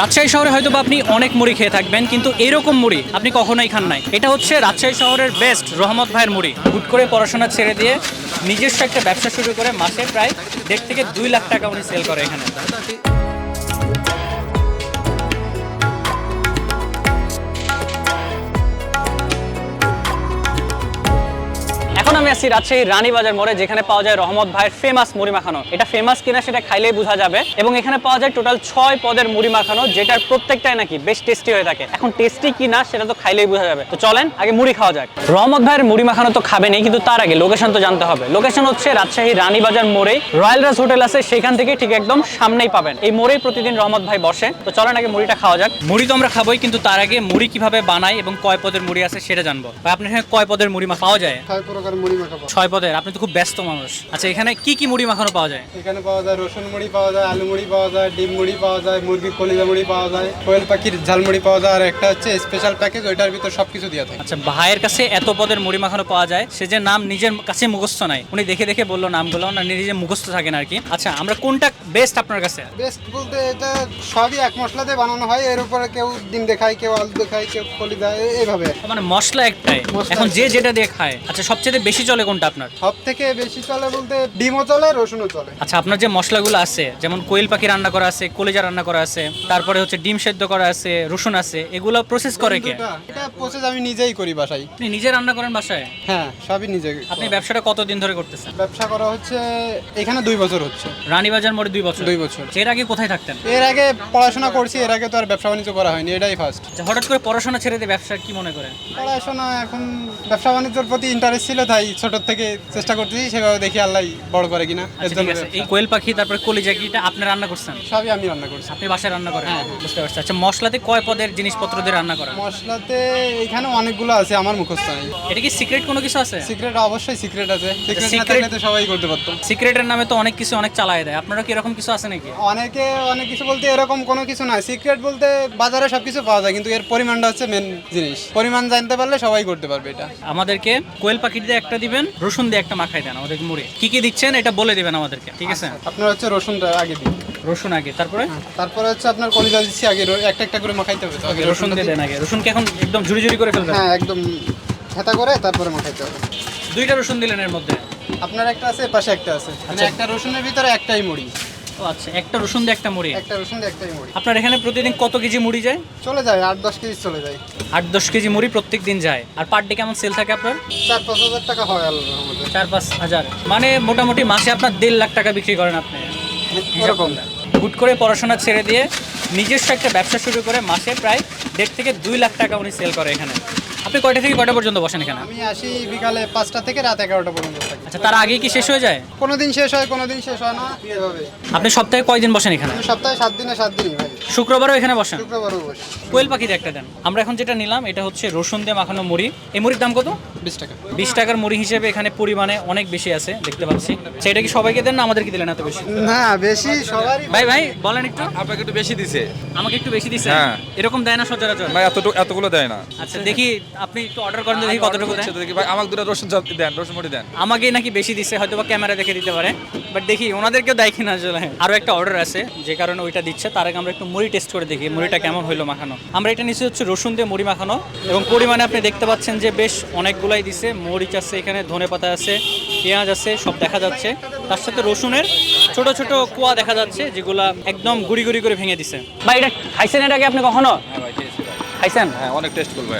রাজশাহী শহরে হয়তো বা আপনি অনেক মুড়ি খেয়ে থাকবেন, কিন্তু এরকম মুড়ি আপনি কখনোই খান নাই। এটা হচ্ছে রাজশাহী শহরের বেস্ট রহমত ভাইয়ের মুড়ি। হুট করে পড়াশোনা ছেড়ে দিয়ে নিজস্ব একটা ব্যবসা শুরু করে মাসে প্রায় দেড় থেকে দুই লাখ টাকা উনি সেল করে এখানে। আছি রাজশাহী রানীবাজার মোড়ে যেখানে পাওয়া যায় রহমত ভাইয়ের ফেমাস মুড়ি মাখানো। এটা ফেমাস কিনা সেটা খাইলেই বোঝা যাবে। এবং এখানে পাওয়া যায় টোটাল ছয় পদের মুড়ি মাখানো যেটার প্রত্যেকটাই নাকি বেশ টেস্টি হয়ে থাকে। এখন টেস্টি কিনা সেটা তো খাইলেই বোঝা যাবে। তো চলেন আগে মুড়ি খাওয়া যাক। রহমত ভাইয়ের মুড়ি মাখানো তো খাবেনই কিন্তু তার আগে লোকেশন তো জানতে হবে। লোকেশন হচ্ছে রাজশাহী রানীবাজার মোড়ে। রয়্যাল রাজ হোটেল আছে সেখান থেকে ঠিক একদম সামনেই পাবেন। এই মোড়েই প্রতিদিন রহমত ভাই বসে। তো চলেন আগে মুড়িটা খাওয়া যাক। মুড়ি তো আমরা খাবোই কিন্তু তার আগে মুড়ি কীভাবে বানাই এবং কয় পদের মুড়ি আছে সেটা জানব। ভাই আপনার এখানে কয় পদের মুড়ি মা- পাওয়া যায়? ছয় প্রকার মুড়ি মাখা পাওয়া ছয় পদের আপনি তো খুব ব্যস্ত মানুষ। আচ্ছা এখানে কি কি মুড়ি মাখানো পাওয়া যায়? এখানে পাওয়া যায় রসুন মুড়ি পাওয়া যায় আলু মুড়ি পাওয়া যায় ডিম মুড়ি পাওয়া যায় মুরগির কলিজা মুড়ি পাওয়া যায় কোয়েল পাখির ঝালমুড়ি পাওয়া যায় আর একটা হচ্ছে স্পেশাল প্যাকেজ ওইটার ভিতর সবকিছু দেওয়া থাকে। আচ্ছা ভাইয়ের কাছে এত পদের মুড়ি মাখানো পাওয়া যায় সে যে নাম নিজের কাছে মুখস্থ নাই। উনি দেখে দেখে বলল নামগুলো না নিজে মুখস্থ থাকেন আর কি। আচ্ছা আমরা কোনটা বেস্ট আপনার কাছে? বেস্ট বলতে এটা সবই এক মশলাতে বানানো হয় এর উপরে কেউ ডিম দেখায় কেউ আলু দেখায় কেউ কলিজা এ- এইভাবে মানে মশলা একটাই। এখন যে যেটা দিয়ে খায়। আচ্ছা সবচেয়ে বেশি চলে কোনটা আপনার? সব থেকে বেশি চলে বলতে ডিমও চলে রসুনও চলে। আচ্ছা আপনার যে মশলাগুলো আছে যেমন কোয়েল পাখি রান্না করা আছে কলেজা রান্না করা আছে তারপরে হচ্ছে ডিম সেদ্ধ করা আছে রসুন আছে এগুলো প্রসেস করে কে? এটা প্রসেস আমি নিজেই করি বাসায়। আপনি নিজে রান্না করেন বাসায়? হ্যাঁ সবই নিজে আপনি ব্যবসাটা কতদিন ধরে করতেছেন? ব্যবসা করা হচ্ছে এখানে দুই বছর হচ্ছে। রানীবাজার মোড়ে দুই বছর। দুই বছর। এর আগে কোথায় থাকতেন? এর আগে পড়াশোনা করছি এর আগে তো আর ব্যবসা বাণিজ্য করা হয়নি এটাই ফার্স্ট আচ্ছা, হঠাৎ করে পড়াশোনা ছেড়ে দিয়ে ব্যবসা কি মনে করেন? পড়াশোনা এখন ব্যবসা বাণিজ্যের প্রতি ইন্টারেস্ট ছিল তাই ছোট থেকে চেষ্টা করতেছি সেভাবে দেখি আল্লাহ বড় করে কিনা। আচ্ছা ঠিক আছে। এই কোয়েল পাখি তারপরে কলিজা কিটা আপনি রান্না করছেন? সবই আমি রান্না করছি। আপনি বাসায় রান্না করেন? হ্যাঁ। বুঝতে পারছি। আচ্ছা মশলাতে কয় পদের জিনিসপত্র দিয়ে রান্না করা মশলাতে এখানে অনেকগুলো আছে আমার মুখস্থ নেই। এটা কি সিক্রেট কোনো কিছু আছে? সিক্রেট অবশ্যই সিক্রেট আছে। সিক্রেট না secret- থাকলে তো সবাই করতে পারতো। সিক্রেটের নামে তো অনেক কিছু অনেক চালায় দেয়। আপনারা কি এরকম কিছু আছে নাকি? অনেকে অনেক কিছু বলতে এরকম কোনো কিছু নাই। সিক্রেট বলতে বাজারে সবকিছু পাওয়া যায় কিন্তু এর পরিমাণটা হচ্ছে মেন জিনিস। পরিমাণ জানতে পারলে সবাই করতে পারবে এটা। আমাদেরকে কোয়েল পাখি দিয়ে একটা দিবেন রসুন দিয়ে একটা মাখাই দেন আমাদের মুড়ে। কি কি দিচ্ছেন এটা বলে দিবেন আমাদেরকে ঠিক আছে? আপনার হচ্ছে রসুনটা আগে দিন। রসুন আগে তারপরে? তারপরে হচ্ছে আপনার কলিজা দিচ্ছি আগে একটা একটা করে মাখাইতে হবে আগে রসুন দিয়ে দেন। আগে। রসুন কি এখন একদম ঝুড়ি ঝুড়ি করে ফেলবেন? হ্যাঁ একদম হেতা করে তারপরে মাখাইতে হবে। দুইটা রসুন দিলেন এর মধ্যে? আপনার একটা আছে পাশে একটা আছে। মানে আচ্ছা। একটা রসুনের ভিতরে একটাই মুড়ি। ও আচ্ছা একটা রসুন দিয়ে একটা মুড়ি। একটা রসুন দিয়ে একটাই মুড়ি। আপনার এখানে প্রতিদিন কত কেজি মুড়ি যায়? চলে যায় আট দশ কেজি চলে যায়। আট দশ কেজি মুড়ি প্রত্যেক দিন যায়। আর পার ডে কেমন সেল থাকে আপনার? চার পাঁচ হাজার টাকা হয় আল্লাহ চার পাঁচ হাজার। মানে মোটামুটি মাসে আপনার দেড় লাখ টাকা বিক্রি করেন আপনি। ওরকম হুট করে পড়াশোনা ছেড়ে দিয়ে নিজস্ব একটা ব্যবসা শুরু করে মাসে প্রায় দেড় থেকে দুই লাখ টাকা উনি সেল করে এখানে। আপনি কয়টা থেকে কয়টা পর্যন্ত বসেন এখানে? আমি আসি বিকালে পাঁচটা থেকে রাত এগারোটা পর্যন্ত থাকি। আচ্ছা তার আগে কি শেষ হয়ে যায়? কোনো দিন শেষ হয় কোনো দিন শেষ হয় না এভাবে আপনি সপ্তাহে কয়দিন বসেন এখানে? আমি সপ্তাহে সাত দিনে সাত দিনই ভাই। শুক্রবারও এখানে বসেন? শুক্রবারও বসি। কোয়েল পাখির একটা দেন। আমরা এখন যেটা নিলাম এটা হচ্ছে রসুন দিয়ে মাখানো মুড়ি। এই মুড়ির দাম কত? বিশ টাকা। বিশ টাকার মুড়ি হিসেবে এখানে পরিমাণে অনেক বেশি আছে দেখতে পাচ্ছি। সেটা কি সবাইকে দেন না আমাদেরকে দিলেন এত বেশি? না বেশি সবারই ভাই ভাই বলেন একটু। আপনাকে একটু বেশি দিছে। আমাকে একটু বেশি দিছে? হ্যাঁ। এরকম দেয় না সচরাচর? না এতটুকু এতগুলো দেয় না। আচ্ছা দেখি আপনি একটু অর্ডার করেন দেখি কতটুকু আচ্ছা, দেখি ভাই আমাকে দুটো রসুন চাপ দেন রসুন মুড়ি দেন। আমাকে নাকি বেশি দিচ্ছে হয়তো বা ক্যামেরা দেখে দিতে পারে। বাট দেখি ওনাদেরকেও দেয় কিনা আসলে। আরও একটা অর্ডার আছে যে কারণে ওইটা দিচ্ছে। তার আগে আমরা একটু মুড়ি টেস্ট করে দেখি মুড়িটা কেমন হইল মাখানো। আমরা এটা নিচে হচ্ছে রসুন দিয়ে মুড়ি মাখানো। এবং পরিমাণে আপনি দেখতে পাচ্ছেন যে বেশ অনেকগুলাই দিছে। মরিচ আছে এখানে ধনে পাতা আছে পেঁয়াজ আছে সব দেখা যাচ্ছে। তার সাথে রসুনের ছোট ছোট কুয়া দেখা যাচ্ছে যেগুলা একদম গুড়ি গুড়ি করে ভেঙে দিছে। ভাই এটা খাইছেন এর আগে আপনি কখনো? খাইছেন? হ্যাঁ অনেক টেস্ট করব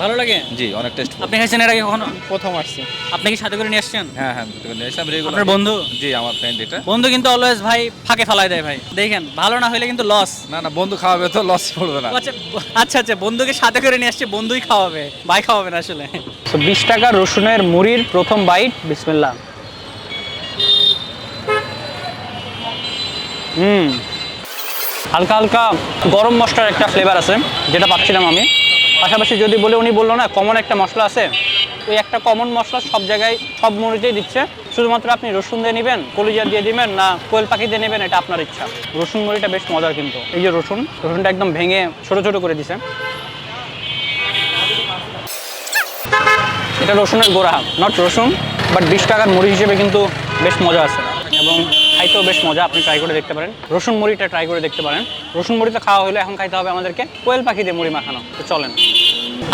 ভালো লাগে? জি অনেক টেস্ট আপনি খাইছেন এর আগে কখনো? প্রথম আসছে। আপনি কি সাথে করে নিয়ে আসছেন? হ্যাঁ হ্যাঁ এসব রেগুলার আপনার বন্ধু? জি আমার ফ্রেন্ড এটা। বন্ধু কিন্তু অলওয়েজ ভাই ফাঁকে ফেলায় দেয় ভাই। দেখেন ভালো না হইলে কিন্তু লস না না বন্ধু খাওয়াবে তো লস পড়বে না। আচ্ছা আচ্ছা আচ্ছা বন্ধুকে সাথে করে নিয়ে আসছে বন্ধুই খাওয়াবে ভাই খাওয়াবে না আসলে। তো বিশ টাকা রসুনের মুড়ির প্রথম বাইট বিসমিল্লা হুম। হালকা হালকা গরম মশলার একটা ফ্লেভার আছে, যেটা পাচ্ছিলাম আমি। পাশাপাশি যদি বলে উনি বলল না কমন একটা মশলা আছে, ওই একটা কমন মশলা সব জায়গায়, সব মুড়িতেই দিচ্ছে। শুধুমাত্র আপনি রসুন দিয়ে নেবেন, কলিজা দিয়ে দিবেন, না কোয়েল পাখি দিয়ে নেবেন, এটা আপনার ইচ্ছা। রসুন মুড়িটা বেশ মজার কিন্তু। এই যে রসুন, রসুনটা একদম ভেঙে ছোট ছোট করে দিছে। এটা রসুনের গোড়া নট রসুন বাট বিশ টাকার মুড়ি হিসেবে কিন্তু বেশ মজা আছে। এবং খাইতেও বেশ মজা আপনি ট্রাই করে দেখতে পারেন। রসুন মুড়িটা ট্রাই করে দেখতে পারেন। রসুন মুড়ি তো খাওয়া হলে এখন খাইতে হবে আমাদেরকে কোয়েল পাখি দিয়ে মুড়ি মাখানো। তো চলেন।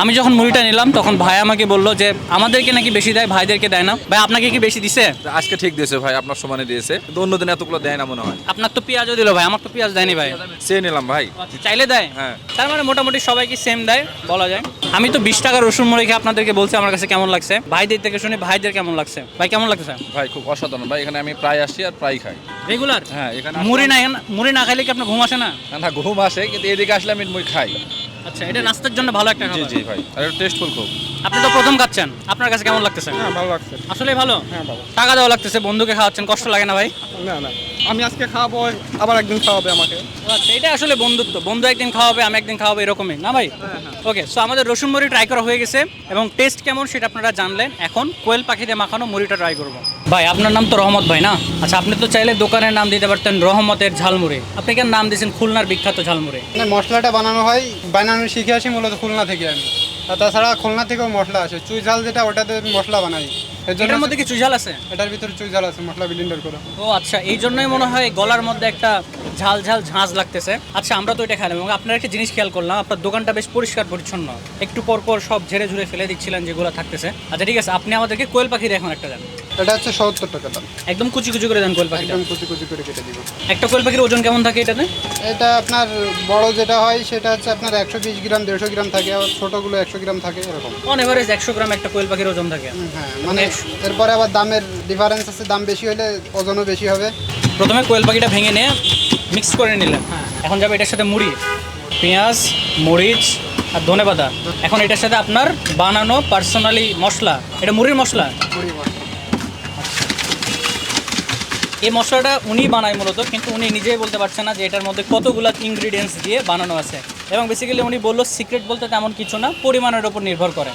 আমি যখন মুড়িটা নিলাম তখন ভাই আমাকে বলল যে আমাদেরকে নাকি বেশি দেয় ভাইদেরকে দেয় না? ভাই আপনাকে কি বেশি দিছে? আজকে ঠিক দিয়েছে ভাই আপনার সমানে দিয়েছে। কিন্তু অন্যদিন এতগুলো দেয় না মনে হয়। আপনার তো পেঁয়াজও দিল ভাই আমার তো পেঁয়াজ দেয়নি ভাই। সে নিলাম ভাই। আচ্ছা, চাইলে দেয়? হ্যাঁ। তার মানে মোটামুটি সবাইকে সেম দেয় বলা যায়। আমি তো বিশ টাকা রসুন মুড়ি খেয়ে আপনাদেরকে বলছি আমার কাছে কেমন লাগছে? ভাইদের থেকে শুনে ভাইদের কেমন লাগছে? ভাই কেমন লাগছে? ভাই খুব অসাধারণ। ভাই এখানে আমি প্রায় আসি আর প্রায় খাই। রেগুলার হ্যাঁ এখানে মুড়ি না মুড়ি না খাইলে কি আপনার ঘুম আসে না? না ঘুম আসে কিন্তু এদিকে আসলে আমি খাই। আচ্ছা এটা নাস্তার জন্য ভালো একটা জি খাবার। জি ভাই আর টেস্টফুল খুব। আপনি তো প্রথম খাচ্ছেন আপনার কাছে কেমন লাগতেছে? হ্যাঁ ভালো লাগছে। আসলে ভালো? হ্যাঁ ভালো। টাকা দেওয়া লাগতেছে বন্ধুকে খাওয়াচ্ছেন কষ্ট লাগে না ভাই? না না আমি আজকে খাওয়াবো আবার একদিন খাওয়াবে আমাকে। আচ্ছা এটা আসলে বন্ধুত্ব। বন্ধু একদিন খাওয়াবে আমি একদিন খাওয়াবো এরকমই। না ভাই? ওকে সো আমাদের রসুন মুড়ি ট্রাই করা হয়ে গেছে এবং টেস্ট কেমন সেটা আপনারা জানলেন। এখন কোয়েল পাখিতে মাখানো মুড়িটা ট্রাই করব। ভাই, আপনার নাম তো রহমত ভাই না? আচ্ছা আপনি তো চাইলে দোকানের নাম দিতে পারতেন রহমতের ঝালমুড়ে। আপনি কেন নাম দিয়েছেন খুলনার বিখ্যাত ঝালমুড়ি? মানে মশলাটা বানানো হয়, বানানো শিখে আসি মূলত খুলনা থেকে আমি। তাছাড়া খুলনা থেকেও মশলা আছে চুই ঝাল যেটা, ওটাতে মশলা বানাই। এটার মধ্যে কি চুইঝাল আছে? এটার ভিতরে চুই ঝাল আছে মশলা ব্লিন্ডার করে। ও আচ্ছা এই জন্যই মনে হয় গলার মধ্যে একটা ঝাল ঝাল ঝাঁঝ লাগতেছে। আচ্ছা আমরা তো এটা খাইলাম এবং আপনার একটা জিনিস খেয়াল করলাম আপনার দোকানটা বেশ পরিষ্কার পরিচ্ছন্ন। একটু পর পর সব ঝেড়ে ঝুড়ে ফেলে দিচ্ছিলেন যেগুলো থাকতেছে। আচ্ছা ঠিক আছে আপনি আমাদেরকে কোয়েল পাখি এখন একটা দেন। এটা হচ্ছে সত্তর টাকা দাম। একদম কুচি কুচি করে দেন কোয়েল পাখিটা। একদম কুচি কুচি করে কেটে দিব। একটা কোয়েল পাখির ওজন কেমন থাকে এটাতে? এটা আপনার বড় যেটা হয় সেটা হচ্ছে আপনার একশো বিশ গ্রাম দেড়শো গ্রাম থাকে আর ছোটোগুলো একশো গ্রাম থাকে এরকম। অন এভারেজ একশো গ্রাম একটা কোয়েল পাখির ওজন থাকে। হ্যাঁ মানে এরপরে আবার দামের ডিফারেন্স আছে দাম বেশি হলে ওজনও বেশি হবে। প্রথমে কোয়েল পাখিটা ভেঙে নিয়ে মিক্স করে নিলেন এখন যাবে এটার সাথে মুড়ি। পেঁয়াজ মরিচ আর ধনে পাতা। এখন এটার সাথে আপনার বানানো পার্সোনালি মশলা। এটা মুড়ির মশলা? কুড়ি এই মশলাটা উনি বানায় মূলত কিন্তু উনি নিজেই বলতে পারছে না যে এটার মধ্যে কতগুলো ইনগ্রিডিয়েন্টস দিয়ে বানানো আছে। এবং বেসিক্যালি উনি বলল সিক্রেট বলতে তেমন কিছু না পরিমাণের উপর নির্ভর করে।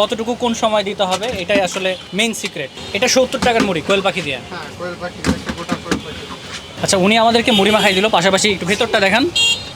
কতটুকু কোন সময় দিতে হবে এটাই আসলে মেইন সিক্রেট এটা সত্তর টাকার মুড়ি কোয়েল পাখি দিয়ে। হ্যাঁ কোয়েল পাখি গোটা কোয়েল পাখি আচ্ছা উনি আমাদেরকে মুড়ি মাখাই দিল পাশাপাশি একটু ভেতরটা দেখান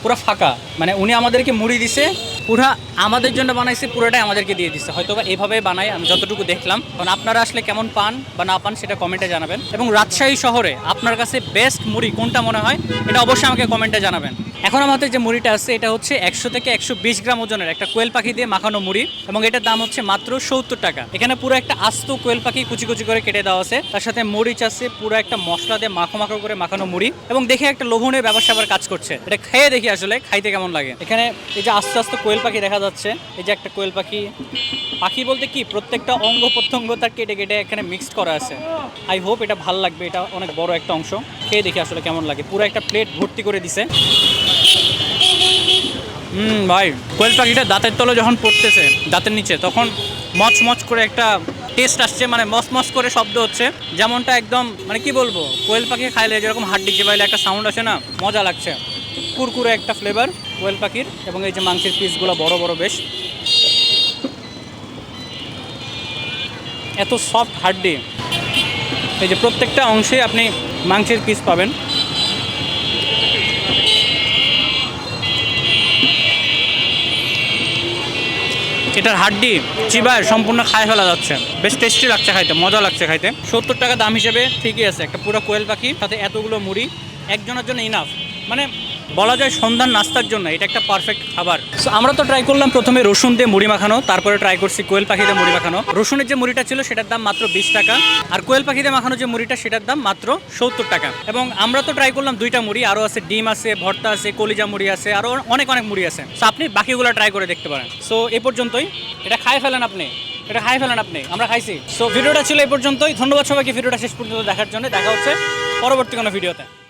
পুরো ফাঁকা। মানে উনি আমাদেরকে মুড়ি দিছে পুরা আমাদের জন্য বানাইছে পুরোটাই আমাদেরকে দিয়ে দিচ্ছে হয়তো বা এইভাবে বানাই আমি যতটুকু দেখলাম। কারণ আপনারা আসলে কেমন পান বা না পান সেটা কমেন্টে জানাবেন। এবং রাজশাহী শহরে আপনার কাছে বেস্ট মুড়ি কোনটা মনে হয় এটা অবশ্যই আমাকে কমেন্টে জানাবেন। এখন আমাদের যে মুড়িটা আছে, এটা হচ্ছে একশো থেকে একশো বিশ গ্রাম ওজনের একটা কোয়েল পাখি দিয়ে মাখানো মুড়ি এবং এটার দাম হচ্ছে মাত্র সত্তর টাকা। এখানে পুরো একটা আস্ত কোয়েল পাখি কুচি কুচি করে কেটে দেওয়া আছে। তার সাথে মরিচ আছে পুরো একটা মশলা দিয়ে মাখো মাখো করে মাখানো মুড়ি এবং দেখে একটা লোভনীয় ব্যবসা আবার কাজ করছে। এটা খেয়ে দেখি আসলে, খাইতে কেমন লাগে। এখানে এই যে আস্তে আস্তে কোয়েল পাখি দেখা যাচ্ছে, এই যে একটা কোয়েল পাখি। পাখি বলতে কি, প্রত্যেকটা অঙ্গ প্রত্যঙ্গ তার কেটে কেটে এখানে মিক্সড করা আছে। আই হোপ এটা ভালো লাগবে, এটা অনেক বড় একটা অংশ। খেয়ে দেখি আসলে কেমন লাগে। পুরো একটা প্লেট ভর্তি করে দিছে। হুম, ভাই, কোয়েল পাখিটা দাঁতের তলে যখন পড়তেছে, দাঁতের নিচে, তখন মচ মচ করে একটা টেস্ট আসছে মানে মস মস করে শব্দ হচ্ছে। যেমনটা একদম মানে কি বলব, কোয়েল পাখি খাইলে যেরকম হাড্ডি চেবাইলে একটা সাউন্ড আসে না, মজা লাগছে। কুরকুরে একটা ফ্লেভার কোয়েল পাখির, এবং এই যে মাংসের পিসগুলো বড় বড় বেশ। এত সফট হাড্ডি। এই যে প্রত্যেকটা অংশে আপনি মাংসের পিস পাবেন। এটার হাড্ডি চিবায় সম্পূর্ণ খায় ফেলা যাচ্ছে। বেশ টেস্টি লাগছে খাইতে, মজা লাগছে খাইতে। সত্তর টাকা দাম হিসেবে ঠিকই আছে, একটা পুরো কোয়েল পাখি, সাথে এতগুলো মুড়ি, একজনের জন্য ইনাফ মানে বলা যায় সন্ধ্যার নাস্তার জন্য এটা একটা পারফেক্ট খাবার। So, আমরা তো ট্রাই করলাম প্রথমে রসুন দিয়ে মুড়ি মাখানো তারপরে ট্রাই করছি কোয়েল পাখিতে মুড়ি মাখানো। রসুনের যে মুড়িটা ছিল সেটার দাম মাত্র বিশ টাকা। আর কোয়েল পাখিতে মাখানো যে মুড়িটা সেটার দাম মাত্র সত্তর টাকা। এবং আমরা তো ট্রাই করলাম দুইটা মুড়ি আরও আছে ডিম আছে ভর্তা আছে কলিজা মুড়ি আছে আরও অনেক অনেক মুড়ি আছে। সো আপনি বাকিগুলো ট্রাই করে দেখতে পারেন। সো এ পর্যন্তই। এটা খাই ফেলেন আপনি। এটা খাই ফেলেন আপনি। আমরা খাইছি। সো ভিডিওটা ছিল এই পর্যন্তই। ধন্যবাদ সবাইকে ভিডিওটা শেষ পর্যন্ত দেখার জন্য। দেখা হচ্ছে পরবর্তী কোনো ভিডিওতে।